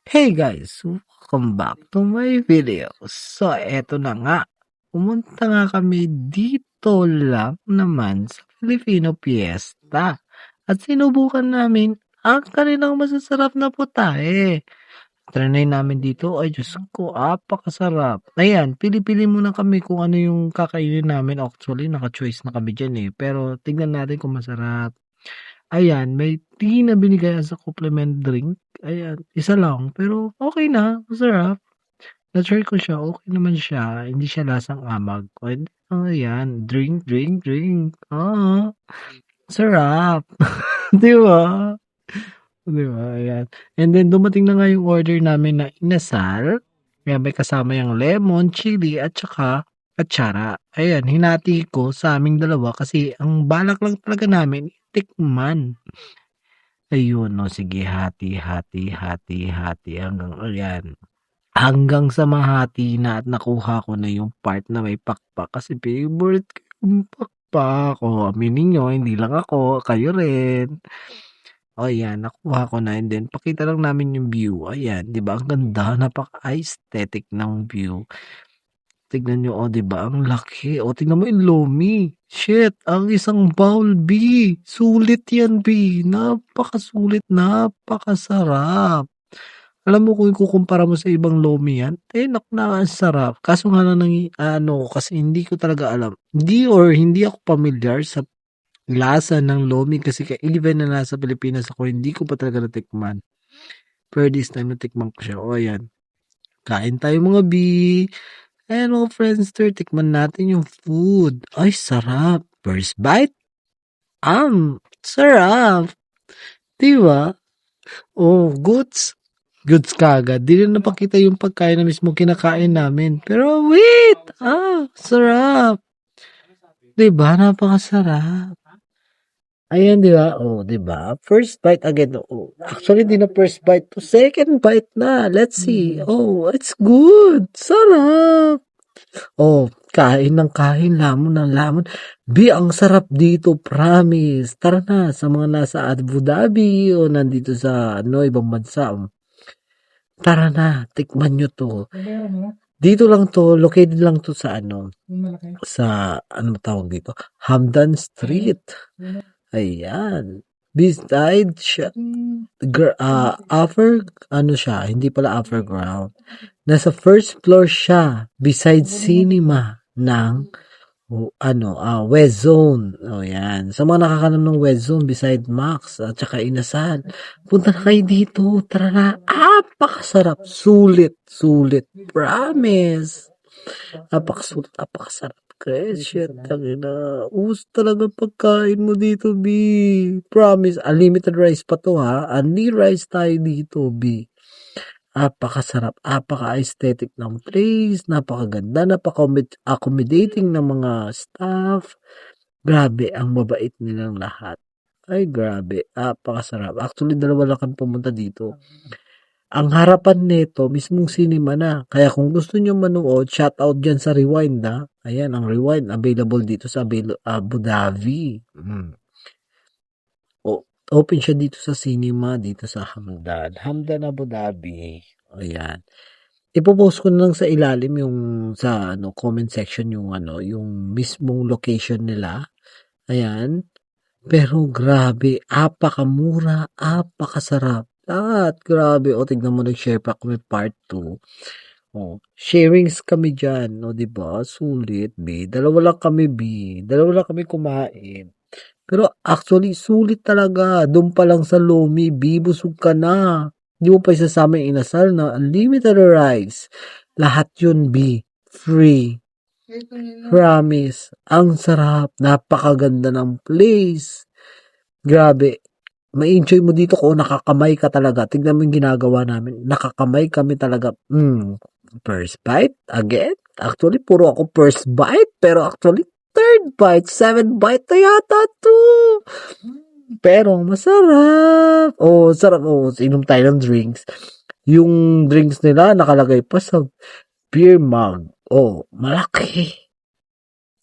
Hey guys, welcome back to my video. So, eto na nga. Pumunta nga kami dito lang naman sa Filipino Fiesta. At sinubukan namin ang kanilang masasarap na putahe. Trinay namin dito, ay Diyos ko, apakasarap. Ayan, pili-pili muna kami kung ano yung kakainin namin. Actually, naka-choice na kami dyan eh. Pero tignan natin kung masarap. Ayan, may tea na binigay as a supplement drink. Ayan, isa lang. Pero okay na, masarap. Na-try ko siya, okay naman siya. Hindi siya lasang amag. Pwede, oh, ayan, drink, drink, drink. Ah, sarap. Di ba? Di ba? Ayan. And then, dumating na nga yung order namin na inasal. Kaya may kasama yung lemon, chili, at saka atsara. Ayan, hinati ko sa aming dalawa kasi ang balak lang talaga namin, tikman. Ayun, no, sige, hati, hati, hati, hati, hanggang, ayan. Hanggang sa mahati na at nakuha ko na yung part na may pakpak kasi favorite ko yung pakpak. O, aminin nyo, hindi lang ako, kayo rin. O, ayan, nakuha ko na. And then, pakita lang namin yung view. Ayan, di ba? Ang ganda, napaka-aesthetic ng view. Tignan nyo, o, di ba? Ang laki. O, tignan mo yung lomi. Shit, ang isang bowl, B. Sulit yan, B. Napakasulit, napakasarap. Alam mo kung ikukumpara mo sa ibang lomi yan, eh, nak na ang sarap. Kaso nga lang, ng, ano, kasi hindi ko talaga alam. Hindi or hindi ako familiar sa lasa ng lomi kasi ka, even na nasa Pilipinas ako, hindi ko pa talaga natikman. Pero this time, natikman ko siya. O, ayan. Kain tayo mga B. Ayan mga friends, tikman natin yung food. Ay, sarap. First bite? Am, sarap. Diba? Oh, goods. Goods kagad. Di rin napakita yung pagkain na mismo kinakain namin. Pero wait! Ah, sarap. Diba? Napakasarap. Ayan, di ba? Oh, di ba? First bite again. Oh, actually, di na first bite to. Second bite na. Let's see. Oh, it's good. Sarap. Oh, kain ng kain, lamon ng lamon. Bi, ang sarap dito, promise. Tara na, sa mga nasa Abu Dhabi o nandito sa ano, ibang bansa. Tara na, tikman nyo to. Dito lang to, located lang to sa ano, sa, ano tawag dito, Hamdan Street. Ayan. Beside siya, gr- ah, upper, ano siya, hindi pala upper ground. Nasa first floor siya, beside cinema ng, o, ano, ah, West Zone. O, yan. Sa mga nakakalam ng West Zone, beside Max, at saka Inasal, punta na kayo dito. Tara na. Apakasarap. Sulit. Sulit. Promise. Apakasulit. Apakasarap. Chris, shit, tangina. Us talaga pagkain mo dito, B. Promise. Unlimited rice pa to, ha? Unli rice tayo dito, B. Apakasarap, apaka-aesthetic ng place, napakaganda, napaka-accommodating ng mga staff. Grabe, ang mabait nilang lahat. Ay, grabe, apakasarap. Actually, dalawa lang kami pumunta dito. Ang harapan nito, mismong cinema na. Kaya kung gusto nyo manood, shout out dyan sa Rewind na. Ayan, ang Rewind, available dito sa Abu Dhabi. Mm. O, open siya dito sa cinema, dito sa Hamdan. Hamdan, Abu Dhabi. Ayan. Ipopost ko na lang sa ilalim yung sa ano comment section yung ano, yung mismong location nila. Ayan. Pero grabe, apakamura, apakasarap. At grabe, o tignan mo nag-share pa kami part 2. Oh, sharings kami dyan, no, di ba? Sulit, B. Dalawa lang kami, B. Dalawa lang kami kumain. Pero actually, sulit talaga. Doon pa lang sa Lomi, B, busog ka na. Hindi mo pa isasama yung inasal na unlimited rice. Lahat yun, B. Free. Promise. Ang sarap. Napakaganda ng place. Grabe. Ma-enjoy mo dito kung nakakamay ka talaga. Tignan mo yung ginagawa namin. Nakakamay kami talaga. Mm, first bite again. Actually, puro ako first bite. Pero actually, third bite. Seven bite na yata to. Pero masarap. Oh, sarap. Oh, inom tayo ng drinks. Yung drinks nila nakalagay pa sa beer mug. Oh, malaki.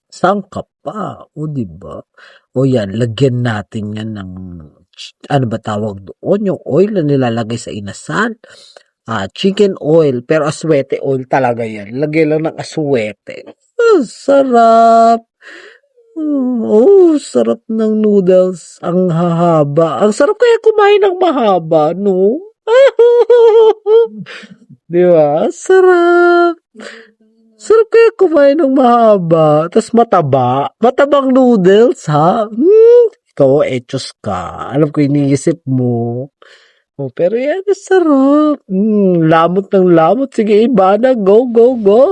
Sangkap pa. O, oh, diba? O yan, lagyan natin yan ng, ano ba tawag doon? Yung oil na nilalagay sa inasal. ah, chicken oil. Pero aswete oil talaga yan. Lagay lang ng aswete. Ah, sarap. Oh, sarap ng noodles. Ang hahaba. Ang sarap kaya kumain ng mahaba, no? Di ba? Sarap. Sarap kaya kumain ng mahaba. Tapos mataba. Matabang noodles, ha? Hmm. Ikaw, etos ka. Alam ko, iniisip mo. Oh, pero yan, sarap. Mm, lamot ng lamot. Sige, iba na. Go, go, go.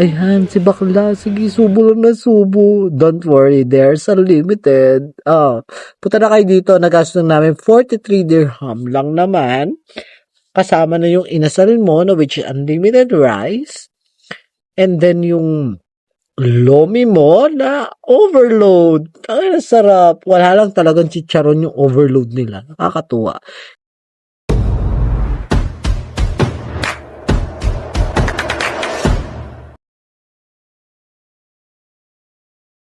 Ayan, si bakla. Sige, subo lang na subo. Don't worry, there's unlimited. Ah, punta na kayo dito. Nagastos na namin 43 dirham lang naman. Kasama na yung inasal mo, na which is unlimited rice. And then yung lomi mo na overload. Ay, sarap. Wala lang talagang chicharon yung overload nila. Nakakatuwa.